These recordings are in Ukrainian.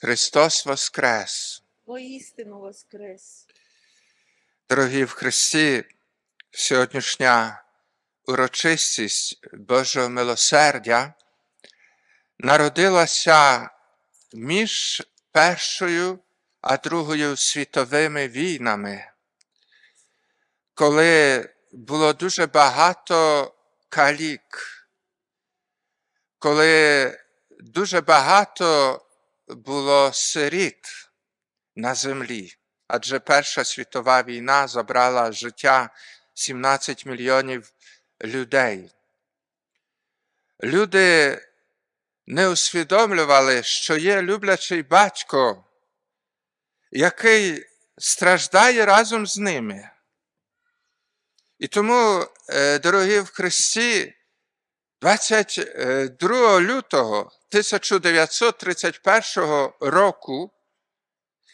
Христос Воскрес! Воістину воскрес. Дорогі в Христі, сьогоднішня урочистість Божого милосердя народилася між Першою а Другою світовими війнами, коли було дуже багато калік, коли дуже багато було сиріт на землі. Адже Перша світова війна забрала життя 17 мільйонів людей. Люди не усвідомлювали, що є люблячий батько, який страждає разом з ними. І тому, е, дорогі в Христі, 22 лютого 1931 року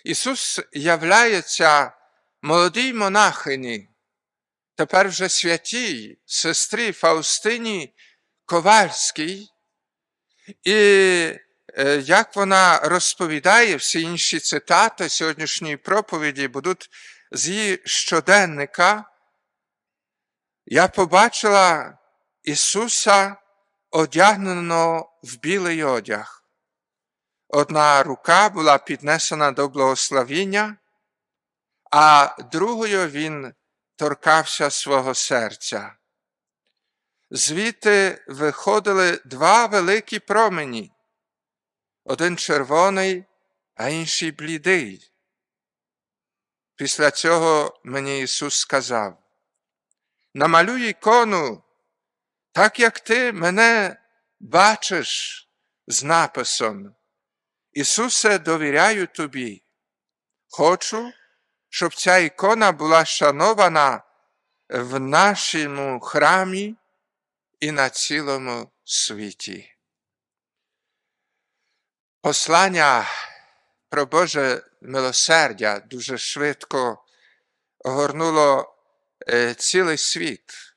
Ісус являється молодій монахині, тепер вже святій сестрі Фаустині Ковальській, і е, як вона розповідає, всі інші цитати сьогоднішньої проповіді будуть з її щоденника, я побачила Ісуса одягненого в білий одяг. Одна рука була піднесена до благословіння, а другою він торкався свого серця. Звідти виходили два великі промені, один червоний, а інший блідий. Після цього мені Ісус сказав: намалюй ікону, так як ти мене бачиш з написом. Ісусе, довіряю тобі. Хочу, щоб ця ікона була шанована в нашому храмі і на цілому світі. Послання про Боже милосердя дуже швидко огорнуло е, цілий світ.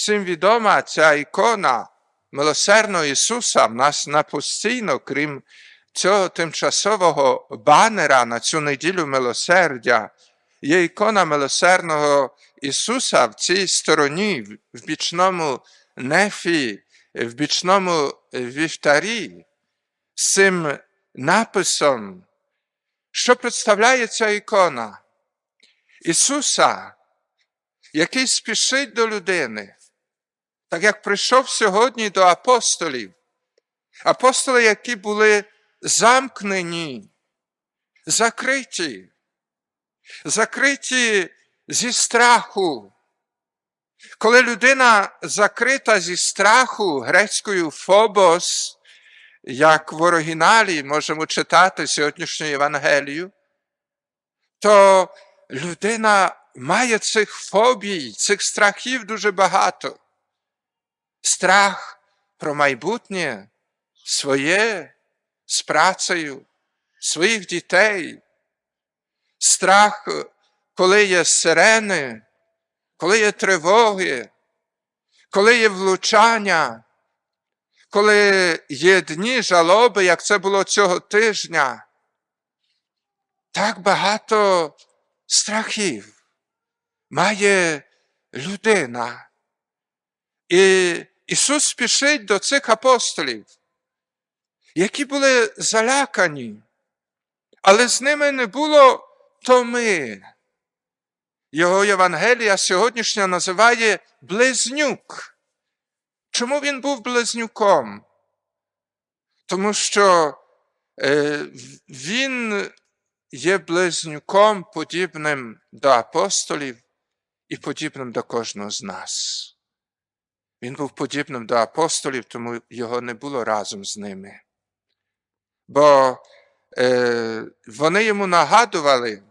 Всім відома ця ікона милосердного Ісуса в нас на постійно, крім цього тимчасового банера на цю неділю милосердя. Є ікона милосердного Ісуса в цій стороні, в бічному нефі, в бічному вівтарі, з цим написом, що представляє ця ікона? Ісуса, який спішить до людини, так як прийшов сьогодні до апостолів, апостоли, які були замкнені, закриті, закриті зі страху. Коли людина закрита зі страху грецькою фобос, як в оригіналі можемо читати сьогоднішню Євангелію, то людина має цих фобій, цих страхів дуже багато. Страх про майбутнє своє, з працею своїх дітей, страх, коли є сирени, коли є тривоги, коли є влучання, коли є дні жалоби, як це було цього тижня. Так багато страхів має людина. І Ісус спішить до цих апостолів які були залякані, але з ними не було томи. Його Євангелія сьогоднішня називає близнюк. Чому він був близнюком? Тому що е, він є близнюком, подібним до апостолів і подібним до кожного з нас. Він був подібним до апостолів, тому його не було разом з ними бо е, вони йому нагадували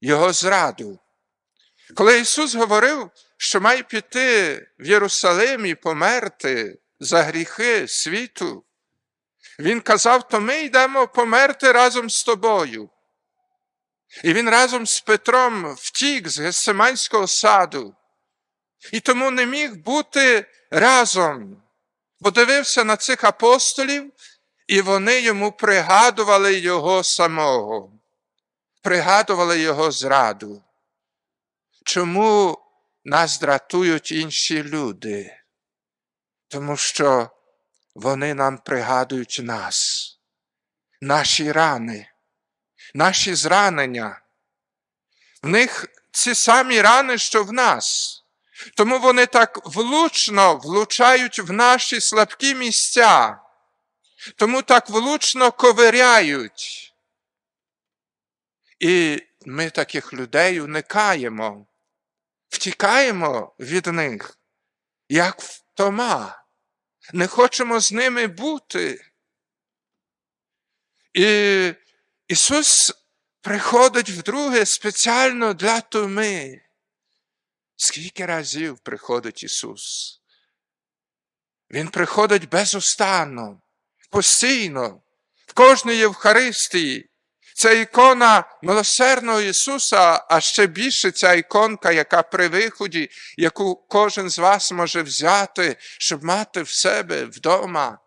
його зраду. Коли Ісус говорив, що має піти в Єрусалим і померти за гріхи світу, Він казав, то ми йдемо померти разом з тобою. І він разом з Петром втік з Гесиманського саду, і тому не міг бути разом, бо дивився на цих апостолів і вони йому пригадували його самого, пригадували його зраду. Чому нас дратують інші люди? Тому що вони нам пригадують нас, наші рани, наші зранення. В них ці самі рани, що в нас. Тому вони так влучно влучають в наші слабкі місця, тому так влучно ковиряють. І ми таких людей уникаємо, втікаємо від них, як втома, не хочемо з ними бути. І Ісус приходить вдруге спеціально для туми. Скільки разів приходить Ісус? Він приходить безустанно, постійно, в кожній Євхаристії. Це ікона милосердного Ісуса, а ще більше ця іконка, яка при виході, яку кожен з вас може взяти, щоб мати в себе вдома,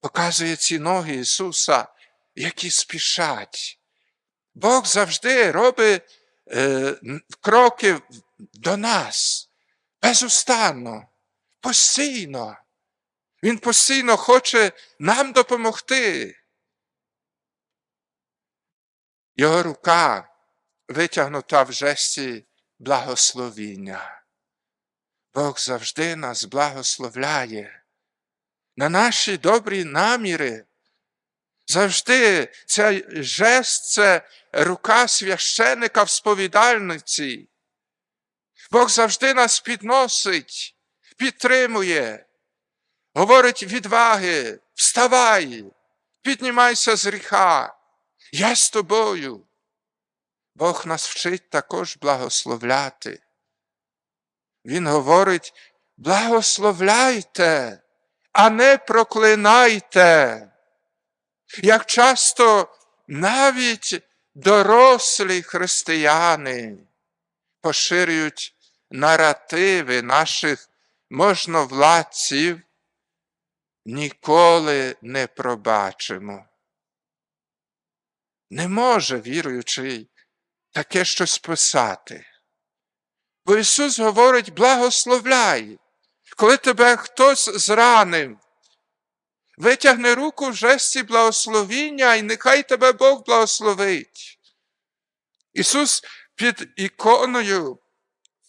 показує ці ноги Ісуса, які спішать. Бог завжди робить кроки до нас безустанно, постійно. Він постійно хоче нам допомогти. Його рука витягнута в жесті благословіння. Бог завжди нас благословляє. На наші добрі наміри. Завжди цей жест це рука священика в сповідальниці. Бог завжди нас підносить, підтримує, говорить відваги, вставай, піднімайся з гріха, я з тобою. Бог нас вчить також благословляти. Він говорить, благословляйте, а не проклинайте. Як часто навіть дорослі християни поширюють наративи наших можновладців, ніколи не пробачимо. Не може віруючий таке щось писати. Бо Ісус говорить, благословляй, коли тебе хтось зранив, витягни руку в жесті благословіння, і нехай тебе Бог благословить. Ісус під іконою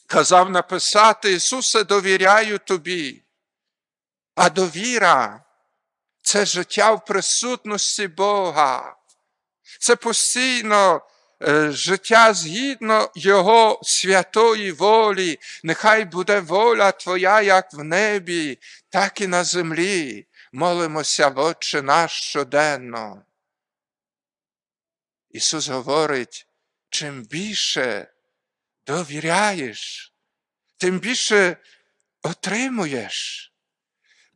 казав написати, Ісусе, довіряю тобі. А довіра це життя в присутності Бога. Це постійно життя згідно Його святої волі. Нехай буде воля Твоя, як в небі, так і на землі. Молимося, Отче наш щоденно. Ісус говорить, чим більше довіряєш, тим більше отримуєш.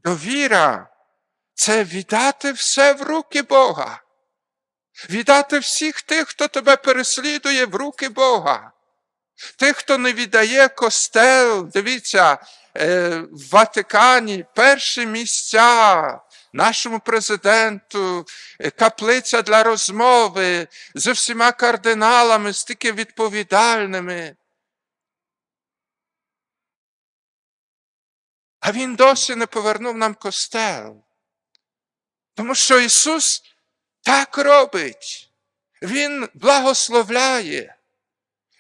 Довіра це віддати все в руки Бога, віддати всіх тих, хто тебе переслідує в руки Бога. Тих, хто не віддає костел, дивіться, е, в Ватикані перші місця нашому президенту, е, каплиця для розмови з всіма кардиналами, стільки відповідальними. А він досі не повернув нам костел. Тому що Ісус так робить. Він благословляє.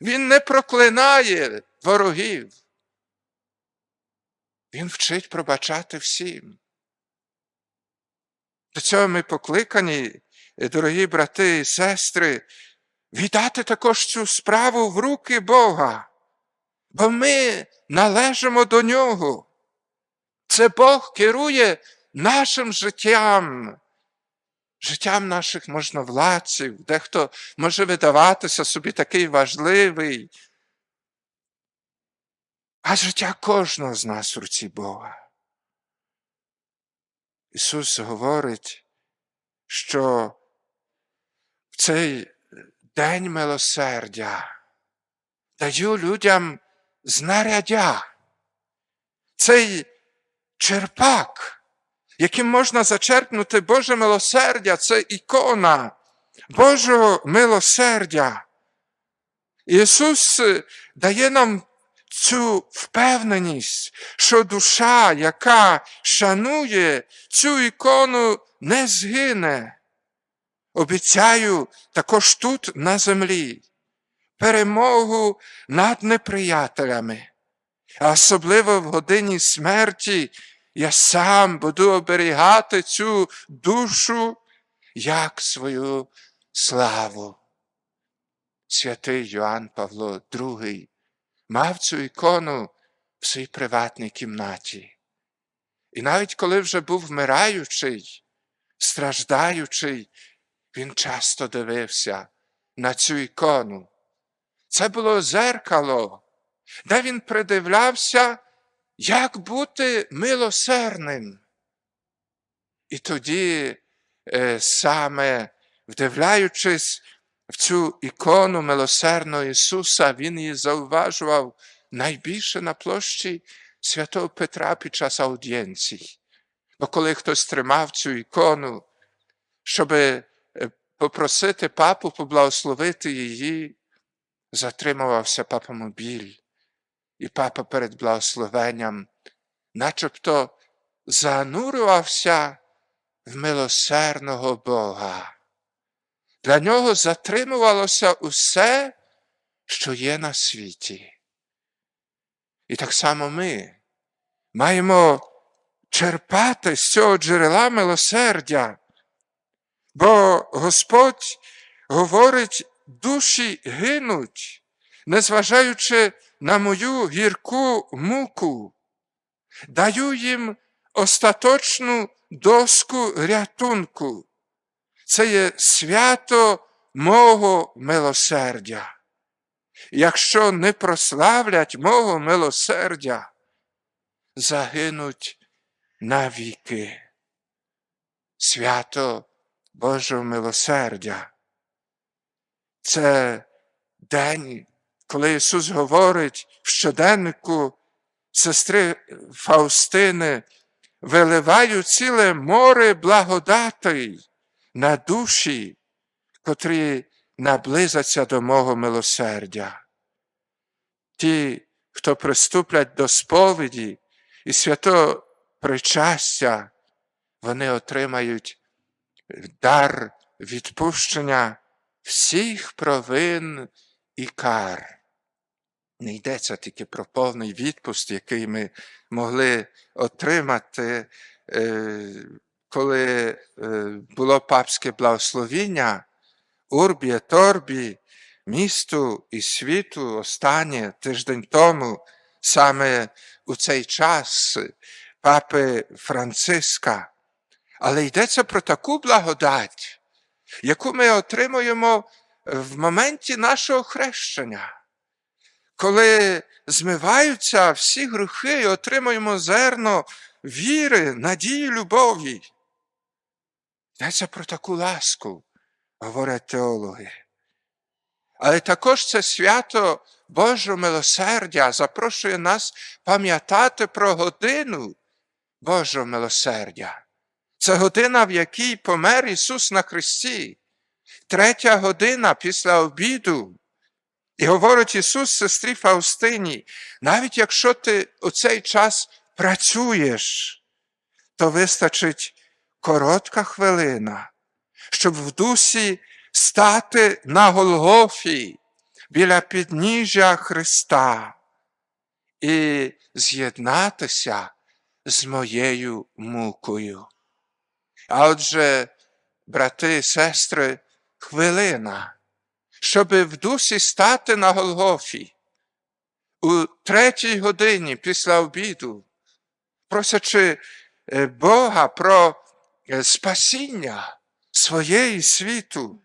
Він не проклинає ворогів. Він вчить пробачати всім. До цього ми покликані, дорогі брати і сестри, віддати також цю справу в руки Бога, бо ми належимо до Нього. Це Бог керує нашим життям, життям наших можновладців, дехто може видаватися собі такий важливий. А життя кожного з нас в руці Бога. Ісус говорить, що в цей день милосердя даю людям знаряддя. Цей черпак, яким можна зачерпнути Боже милосердя, це ікона Божого милосердя. Ісус е, дає нам цю впевненість, що душа, яка шанує цю ікону, не згине. Обіцяю також тут на землі перемогу над неприятелями, а особливо в годині смерті я сам буду оберігати цю душу як свою славу. Святий Йоанн Павло II мав цю ікону в своїй приватній кімнаті. І навіть коли вже був вмираючий, страждаючий, він часто дивився на цю ікону. Це було зеркало, де він придивлявся, як бути милосердним. І тоді, е, саме вдивляючись в цю ікону милосердного Ісуса, він її зауважував найбільше на площі святого Петра під час аудієнцій. Бо коли хтось тримав цю ікону, щоб попросити папу поблагословити її, затримувався папомобіль, і папа перед благословенням начебто занурювався в милосердного Бога. Для нього затримувалося усе, що є на світі. І так само ми маємо черпати з цього джерела милосердя, бо Господь говорить, душі гинуть, незважаючи на мою гірку муку, даю їм остаточну доску рятунку. Це є свято мого милосердя. Якщо не прославлять мого милосердя, загинуть навіки. Свято Божого милосердя. Це день, коли Ісус говорить в щоденнику сестри Фаустини, виливаю ціле море благодатей на душі, котрі наблизяться до мого милосердя. Ті, хто приступлять до сповіді і святого причастя, вони отримають дар відпущення всіх провин і кар. Не йдеться тільки про повний відпуст, який ми могли отримати, коли було папське благословіння Урбі, Торбі, місту і світу останнє тиждень тому, саме у цей час папи Франциска. Але йдеться про таку благодать, яку ми отримуємо в моменті нашого хрещення, коли змиваються всі грехи і отримуємо зерно віри, надії, любові. Йдеться про таку ласку, говорять теологи. Але також це свято Божого милосердя запрошує нас пам'ятати про годину Божого милосердя. Це година, в якій помер Ісус на Христі, третя година після обіду. І говорить Ісус сестрі Фаустині, навіть якщо ти у цей час працюєш, то вистачить коротка хвилина, щоб в дусі стати на Голгофі біля підніжжя Христа і з'єднатися з моєю мукою. А отже, брати і сестри, хвилина, щоби в дусі стати на Голгофі. У третій годині після обіду, просячи Бога про спасіння своєї світу.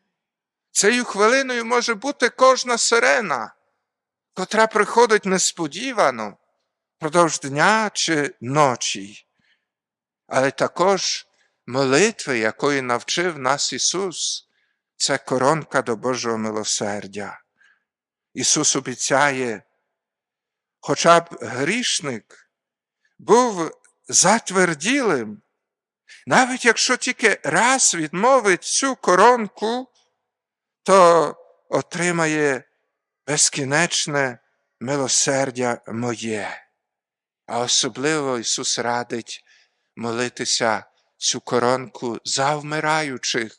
Цією хвилиною може бути кожна сирена, котра приходить несподівано впродовж дня чи ночі, але також молитви, якої навчив нас Ісус, це коронка до Божого милосердя. Ісус обіцяє, хоча б грішник був затверділим, Навіть якщо тільки раз відмовить цю коронку, то отримає безкінечне милосердя моє. А особливо Ісус радить молитися цю коронку за вмираючих.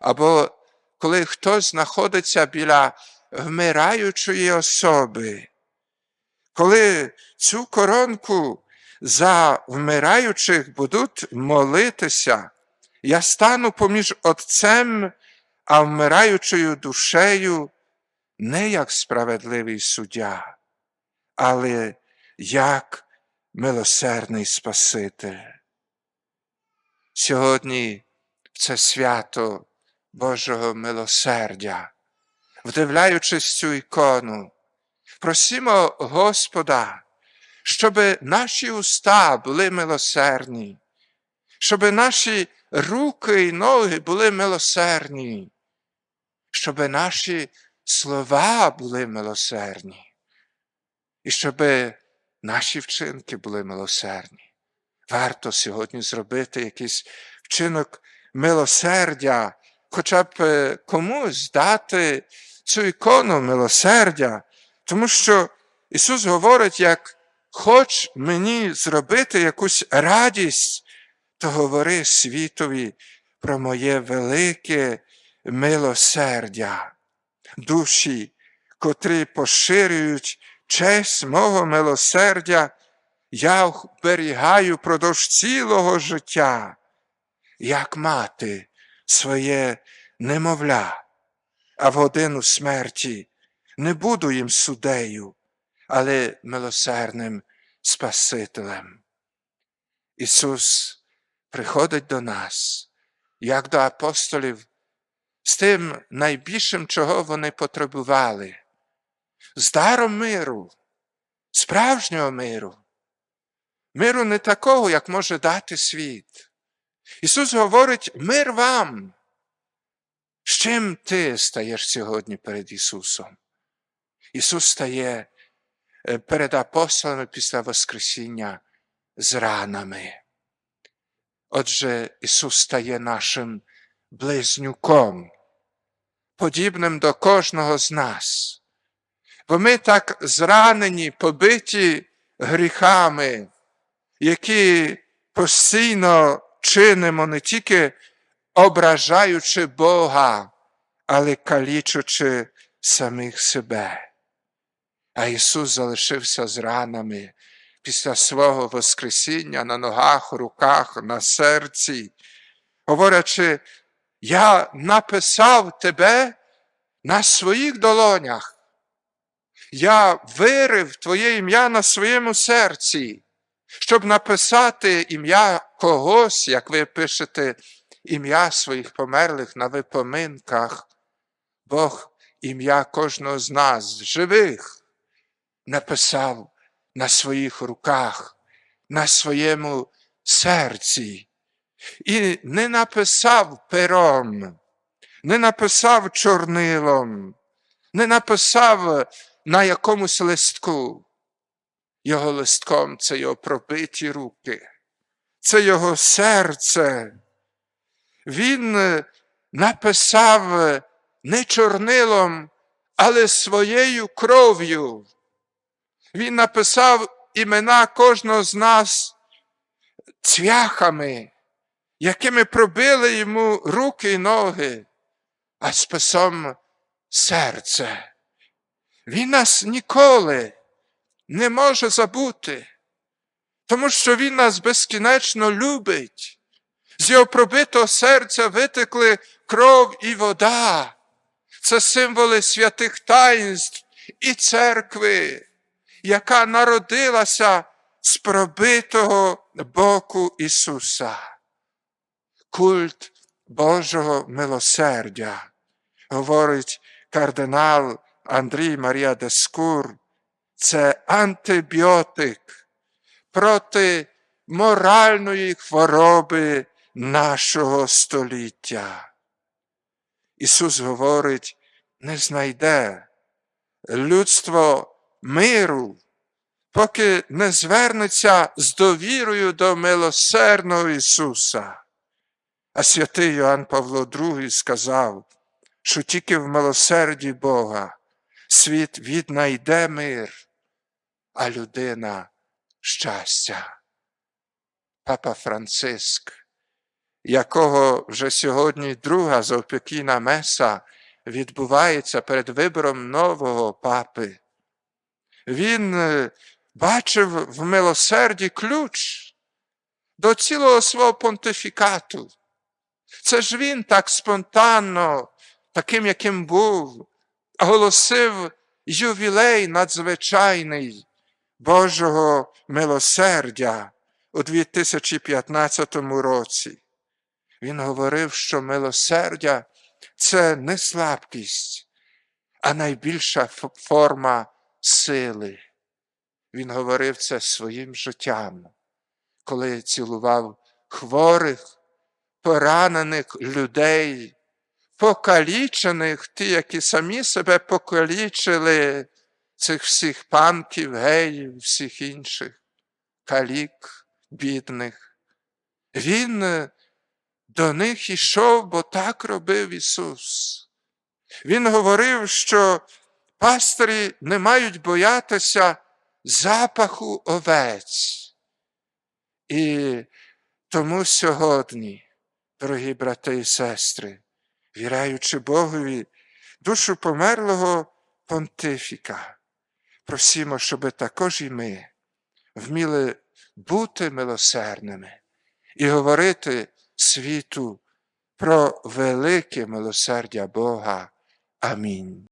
Або коли хтось знаходиться біля вмираючої особи, коли цю коронку за вмираючих будуть молитися, я стану поміж Отцем, а вмираючою душею не як справедливий суддя, але як милосердний Спаситель. Сьогодні це свято Божого милосердя, вдивляючись цю ікону, просимо Господа, щоб наші уста були милосердні, щоб наші руки і ноги були милосердні, щоб наші слова були милосердні, і щоб наші вчинки були милосердні. Варто сьогодні зробити якийсь вчинок милосердя, хоча б е, комусь дати цю ікону милосердя, тому що Ісус говорить, як хоч мені зробити якусь радість, то говори світові про моє велике милосердя. Душі, котрі поширюють честь мого милосердя, я вберігаю продовж цілого життя, як мати своє немовля, а в годину смерті не буду їм судею, але милосердним Спасителем. Ісус приходить до нас, як до апостолів, з тим найбільшим, чого вони потребували, з даром миру, справжнього миру. Миру не такого, як може дати світ. Ісус говорить мир вам. З чим ти стаєш сьогодні перед Ісусом? Ісус стає е, перед апостолами після Воскресіння з ранами. Отже, Ісус стає нашим близнюком, подібним до кожного з нас. Бо ми так зранені, побиті гріхами, які постійно чинимо не тільки ображаючи Бога, але калічучи самих себе. А Ісус залишився з ранами після свого Воскресіння на ногах, руках, на серці, говорячи, я написав тебе на своїх долонях. Я вирив Твоє ім'я на своєму серці, щоб написати ім'я когось, як ви пишете ім'я своїх померлих на випоминках. Бог ім'я кожного з нас, живих, написав на своїх руках, на своєму серці. І не написав пером, не написав чорнилом, не написав на якомусь листку. Його листком це його пробиті руки, це його серце. Він е, написав е, не чорнилом, але своєю кров'ю. Він написав імена кожного з нас цвяхами, якими пробили йому руки і ноги, а списом серце. Він нас ніколи не може забути, тому що Він нас безкінечно любить. З його пробитого серця витекли кров і вода. Це символи святих таїнств і церкви, яка народилася з пробитого боку Ісуса. Культ Божого милосердя, говорить кардинал Андрій Марія Дескур, це антибіотик проти моральної хвороби нашого століття. Ісус говорить, не знайде людство миру, поки не звернеться з довірою до милосердного Ісуса. А святий Йоанн Павло II сказав, що тільки в милосерді Бога світ віднайде мир, а людина щастя. Папа Франциск, якого вже сьогодні друга завпекійна меса відбувається перед вибором нового папи. Він е, бачив в милосерді ключ до цілого свого понтифікату. Це ж він так спонтанно, таким, яким був, оголосив ювілей надзвичайний Божого милосердя у 2015 році. Він говорив, що милосердя це не слабкість, а найбільша форма сили. Він говорив це своїм життям, коли цілував хворих, поранених людей, покалічених, ті, які самі себе покалічили, цих всіх панків, геїв, всіх інших, калік, бідних. Він е, до них ішов, бо так робив Ісус. Він говорив, що пастирі не мають боятися запаху овець. І тому сьогодні, дорогі брати і сестри, віряючи Богові, душу померлого понтифіка, просімо, щоб також і ми вміли бути милосердними і говорити світу про велике милосердя Бога. Амінь.